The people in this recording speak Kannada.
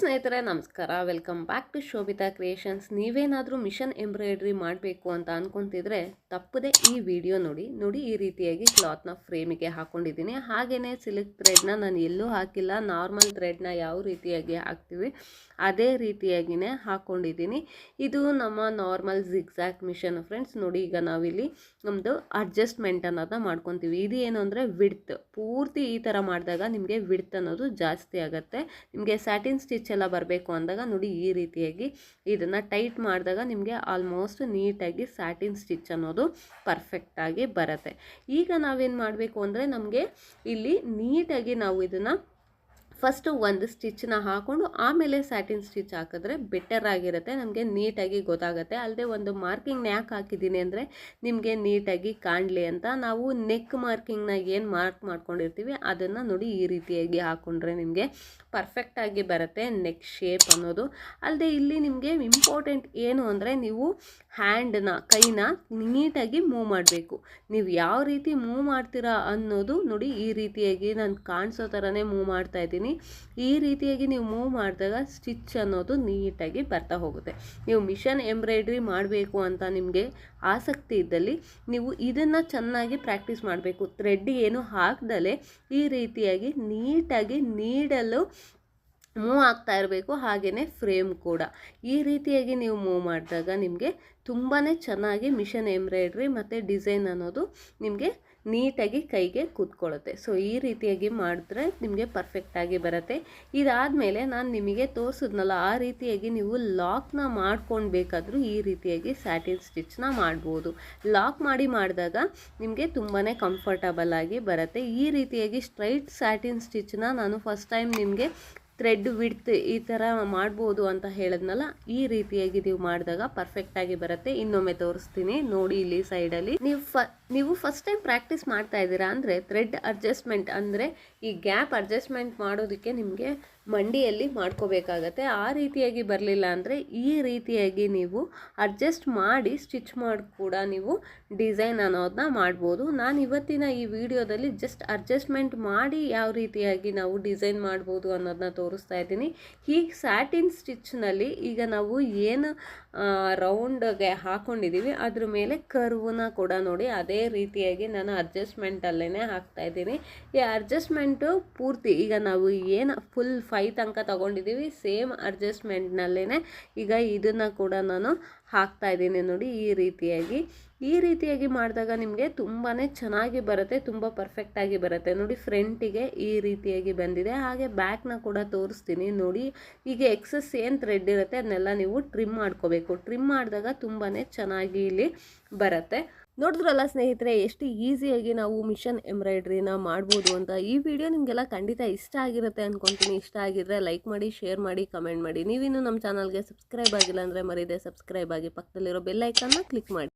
ಸ್ನೇಹಿತರೆ, ನಮಸ್ಕಾರ. Welcome back to Shobhita creations. ನೀವೇನಾದರೂ ಮಿಷನ್ ಎಂಬ್ರಾಯ್ಡ್ರಿ ಮಾಡಬೇಕು ಅಂತ ಅಂದ್ಕೊತಿದ್ರೆ ತಪ್ಪದೆ ಈ ವಿಡಿಯೋ ನೋಡಿ. ನೋಡಿ ಈ ರೀತಿಯಾಗಿ ಕ್ಲಾತ್ನ ಫ್ರೇಮಿಗೆ ಹಾಕೊಂಡಿದ್ದೀನಿ. ಹಾಗೆಯೇ ಸಿಲ್ಕ್ ಥ್ರೆಡ್ನ ನಾನು ಎಲ್ಲೂ ಹಾಕಿಲ್ಲ. ನಾರ್ಮಲ್ ಥ್ರೆಡ್ನ ಯಾವ ರೀತಿಯಾಗಿ ಹಾಕ್ತೀವಿ, ಅದೇ ರೀತಿಯಾಗಿಯೇ ಹಾಕ್ಕೊಂಡಿದ್ದೀನಿ ಇದು ನಮ್ಮ ನಾರ್ಮಲ್ ಜಿಗ್ಸಾಕ್ ಮಿಷನ್ ಫ್ರೆಂಡ್ಸ್. ನೋಡಿ, ಈಗ ನಾವಿಲ್ಲಿ ನಮ್ಮದು ಅಡ್ಜಸ್ಟ್ಮೆಂಟ್ ಅನ್ನೋದನ್ನ ಮಾಡ್ಕೊತೀವಿ. ಇದು ಏನು ಅಂದರೆ ವಿಡ್ತ್. ಪೂರ್ತಿ ಈ ಥರ ಮಾಡಿದಾಗ ನಿಮಗೆ ವಿಡ್ತ್ ಅನ್ನೋದು ಜಾಸ್ತಿ ಆಗುತ್ತೆ. ನಿಮಗೆ ಸ್ಯಾಟಿನ್ ಸ್ಟಿಚ್ ಎಲ್ಲ ಬರಬೇಕು ಅಂದಾಗ ನೋಡಿ ಈ ರೀತಿಯಾಗಿ ಇದನ್ನು ಟೈಟ್ ಮಾಡಿದಾಗ ನಿಮಗೆ ಆಲ್ಮೋಸ್ಟ್ ನೀಟಾಗಿ ಸ್ಯಾಟಿನ್ ಸ್ಟಿಚ್ ಅನ್ನೋದು ಪರ್ಫೆಕ್ಟಾಗಿ ಬರುತ್ತೆ. ಈಗ ನಾವೇನು ಮಾಡಬೇಕು ಅಂದರೆ ನಮಗೆ ಇಲ್ಲಿ ನೀಟಾಗಿ ನಾವು ಇದನ್ನು ಫಸ್ಟು ಒಂದು ಸ್ಟಿಚ್ನ ಹಾಕ್ಕೊಂಡು ಆಮೇಲೆ ಸ್ಯಾಟಿನ್ ಸ್ಟಿಚ್ ಹಾಕಿದ್ರೆ ಬೆಟರ್ ಆಗಿರುತ್ತೆ, ನಮಗೆ ನೀಟಾಗಿ ಗೊತ್ತಾಗುತ್ತೆ. ಅಲ್ಲದೆ ಒಂದು ಮಾರ್ಕಿಂಗ್ನ ಯಾಕೆ ಹಾಕಿದ್ದೀನಿ ಅಂದರೆ ನಿಮಗೆ ನೀಟಾಗಿ ಕಾಣಲಿ ಅಂತ. ನಾವು ನೆಕ್ ಮಾರ್ಕಿಂಗ್ನ ಏನು ಮಾರ್ಕ್ ಮಾಡ್ಕೊಂಡಿರ್ತೀವಿ, ಅದನ್ನು ನೋಡಿ ಈ ರೀತಿಯಾಗಿ ಹಾಕ್ಕೊಂಡ್ರೆ ನಿಮಗೆ ಪರ್ಫೆಕ್ಟಾಗಿ ಬರುತ್ತೆ ನೆಕ್ ಶೇಪ್ ಅನ್ನೋದು. ಅಲ್ಲದೆ ಇಲ್ಲಿ ನಿಮಗೆ ಇಂಪಾರ್ಟೆಂಟ್ ಏನು ಅಂದರೆ ನೀವು ಹ್ಯಾಂಡನ್ನ ಕೈನ ನೀಟಾಗಿ ಮೂವ್ ಮಾಡಬೇಕು. ನೀವು ಯಾವ ರೀತಿ ಮೂವ್ ಮಾಡ್ತೀರಾ ಅನ್ನೋದು ನೋಡಿ ಈ ರೀತಿಯಾಗಿ ನಾನು ಕಾಣಿಸೋ ಥರನೇ ಮೂವ್ ಮಾಡ್ತಾ ಇದ್ದೀನಿ. ಈ ರೀತಿಯಾಗಿ ನೀವು ಮೂವ್ ಮಾಡಿದಾಗ ಸ್ಟಿಚ್ ಅನ್ನೋದು ನೀಟಾಗಿ ಬರ್ತಾ ಹೋಗುತ್ತೆ. ನೀವು ಮಿಷನ್ ಎಂಬ್ರಾಯ್ಡ್ರಿ ಮಾಡಬೇಕು ಅಂತ ನಿಮಗೆ ಆಸಕ್ತಿ ಇದ್ದಲ್ಲಿ ನೀವು ಇದನ್ನು ಚೆನ್ನಾಗಿ ಪ್ರಾಕ್ಟೀಸ್ ಮಾಡಬೇಕು. ಥ್ರೆಡ್ ಏನು ಹಾಕ್ದಲೆ ಈ ರೀತಿಯಾಗಿ ನೀಟಾಗಿ ನೀಡಲು ಮೂವ್ ಆಗ್ತಾ ಇರಬೇಕು. ಹಾಗೆಯೇ ಫ್ರೇಮ್ ಕೂಡ. ಈ ರೀತಿಯಾಗಿ ನೀವು ಮೂವ್ ಮಾಡಿದಾಗ ನಿಮಗೆ ತುಂಬಾ ಚೆನ್ನಾಗಿ ಮಿಷನ್ ಎಂಬ್ರಾಯ್ಡ್ರಿ ಮತ್ತು ಡಿಸೈನ್ ಅನ್ನೋದು ನಿಮಗೆ ನೀಟಾಗಿ ಕೈಗೆ ಕೂತ್ಕೊಳ್ಳುತ್ತೆ. ಸೊ ಈ ರೀತಿಯಾಗಿ ಮಾಡಿದ್ರೆ ನಿಮಗೆ ಪರ್ಫೆಕ್ಟಾಗಿ ಬರುತ್ತೆ. ಇದಾದಮೇಲೆ ನಾನು ನಿಮಗೆ ತೋರಿಸಿದ್ನಲ್ಲ, ಆ ರೀತಿಯಾಗಿ ನೀವು ಲಾಕ್ನ ಮಾಡ್ಕೊಂಡು ಬೇಕಾದರೂ ಈ ರೀತಿಯಾಗಿ ಸ್ಯಾಟಿನ್ ಸ್ಟಿಚ್ನ ಮಾಡ್ಬೋದು. ಲಾಕ್ ಮಾಡಿ ಮಾಡಿದಾಗ ನಿಮಗೆ ತುಂಬಾ ಕಂಫರ್ಟಬಲ್ ಆಗಿ ಬರುತ್ತೆ. ಈ ರೀತಿಯಾಗಿ ಸ್ಟ್ರೈಟ್ ಸ್ಯಾಟಿನ್ ಸ್ಟಿಚ್ನ ನಾನು ಫಸ್ಟ್ ಟೈಮ್ ನಿಮಗೆ ಥ್ರೆಡ್ ವಿಡ್ತ್ ಈ ಥರ ಮಾಡ್ಬೋದು ಅಂತ ಹೇಳಿದ್ನಲ್ಲ, ಈ ರೀತಿಯಾಗಿ ನೀವು ಮಾಡಿದಾಗ ಪರ್ಫೆಕ್ಟಾಗಿ ಬರುತ್ತೆ. ಇನ್ನೊಮ್ಮೆ ತೋರಿಸ್ತೀನಿ. ನೋಡಿ ಇಲ್ಲಿ ಸೈಡಲ್ಲಿ. ನೀವು ಫ, ನೀವು ಫಸ್ಟ್ ಟೈಮ್ ಪ್ರಾಕ್ಟೀಸ್ ಮಾಡ್ತಾ ಇದ್ದೀರಾ ಅಂದರೆ ಥ್ರೆಡ್ ಅಡ್ಜಸ್ಟ್ಮೆಂಟ್ ಅಂದರೆ ಈ ಗ್ಯಾಪ್ ಅಡ್ಜಸ್ಟ್ಮೆಂಟ್ ಮಾಡೋದಕ್ಕೆ ನಿಮಗೆ ಮಂಡಿಯಲ್ಲಿ ಮಾಡ್ಕೋಬೇಕಾಗತ್ತೆ. ಆ ರೀತಿಯಾಗಿ ಬರಲಿಲ್ಲ ಅಂದರೆ ಈ ರೀತಿಯಾಗಿ ನೀವು ಅಡ್ಜಸ್ಟ್ ಮಾಡಿ ಸ್ಟಿಚ್ ಮಾಡಿ ಕೂಡ ನೀವು ಡಿಸೈನ್ ಅನ್ನೋದನ್ನ ಮಾಡ್ಬೋದು. ನಾನು ಇವತ್ತಿನ ಈ ವಿಡಿಯೋದಲ್ಲಿ ಜಸ್ಟ್ ಅಡ್ಜಸ್ಟ್ಮೆಂಟ್ ಮಾಡಿ ಯಾವ ರೀತಿಯಾಗಿ ನಾವು ಡಿಸೈನ್ ಮಾಡ್ಬೋದು ಅನ್ನೋದನ್ನ ತೋರಿಸ್ತಾ ಇದ್ದೀನಿ. ಹೀಗೆ ಸ್ಯಾಟಿನ್ ಸ್ಟಿಚ್ನಲ್ಲಿ ಈಗ ನಾವು ಏನು ರೌಂಡ್ಗೆ ಹಾಕ್ಕೊಂಡಿದ್ದೀವಿ ಅದ್ರ ಮೇಲೆ ಕರ್ವನ್ನ ಕೂಡ ನೋಡಿ ಅದೇ ರೀತಿಯಾಗಿ ನಾನು ಅಡ್ಜಸ್ಟ್ಮೆಂಟಲ್ಲೇ ಹಾಕ್ತಾ ಇದ್ದೀನಿ. ಈ ಅಡ್ಜಸ್ಟ್ಮೆಂಟು ಪೂರ್ತಿ ಈಗ ನಾವು ಏನು ಫುಲ್ ಫೈ ತನಕ ತೊಗೊಂಡಿದ್ದೀವಿ. ಸೇಮ್ ಅಡ್ಜಸ್ಟ್ಮೆಂಟ್ನಲ್ಲೇ ಈಗ ಇದನ್ನು ಕೂಡ ನಾನು ಹಾಕ್ತಾ ಇದ್ದೀನಿ ನೋಡಿ ಈ ರೀತಿಯಾಗಿ. ಈ ರೀತಿಯಾಗಿ ಮಾಡಿದಾಗ ನಿಮಗೆ ತುಂಬಾ ಚೆನ್ನಾಗಿ ಬರುತ್ತೆ, ತುಂಬ ಪರ್ಫೆಕ್ಟಾಗಿ ಬರುತ್ತೆ. ನೋಡಿ ಫ್ರಂಟಿಗೆ ಈ ರೀತಿಯಾಗಿ ಬಂದಿದೆ. ಹಾಗೆ ಬ್ಯಾಕ್ನ ಕೂಡ ತೋರಿಸ್ತೀನಿ ನೋಡಿ. ಈಗ ಎಕ್ಸಸ್ ಏನು ಥ್ರೆಡ್ ಇರುತ್ತೆ, ಅದನ್ನೆಲ್ಲ ನೀವು ಟ್ರಿಮ್ ಮಾಡ್ಕೋಬೇಕು. ಟ್ರಿಮ್ ಮಾಡಿದಾಗ ತುಂಬಾ ಚೆನ್ನಾಗಿ ಇಲ್ಲಿ ಬರುತ್ತೆ. ನೋಡಿದ್ರಲ್ಲ ಸ್ನೇಹಿತರೆ, ಎಷ್ಟು ಈಸಿಯಾಗಿ ನಾವು ಮಿಷನ್ ಎಂಬ್ರಾಯ್ಡ್ರಿನ ಮಾಡ್ಬೋದು ಅಂತ. ಈ ವಿಡಿಯೋ ನಿಮಗೆಲ್ಲ ಖಂಡಿತ ಇಷ್ಟ ಆಗಿರುತ್ತೆ ಅಂದ್ಕೊತೀನಿ ಇಷ್ಟ ಆಗಿದ್ರೆ ಲೈಕ್ ಮಾಡಿ, ಶೇರ್ ಮಾಡಿ, ಕಮೆಂಟ್ ಮಾಡಿ. ನೀವಿನ್ನೂ ನಮ್ಮ ಚಾನಲ್ಗೆ ಸಬ್ಸ್ಕ್ರೈಬ್ ಆಗಿಲ್ಲ ಅಂದರೆ ಮರಿದೆ, ಸಬ್ಸ್ಕ್ರೈಬ್ ಆಗಿ ಪಕ್ಕದಲ್ಲಿರೋ ಬೆಲ್ಲೈಕನ್ನ ಕ್ಲಿಕ್ ಮಾಡಿ.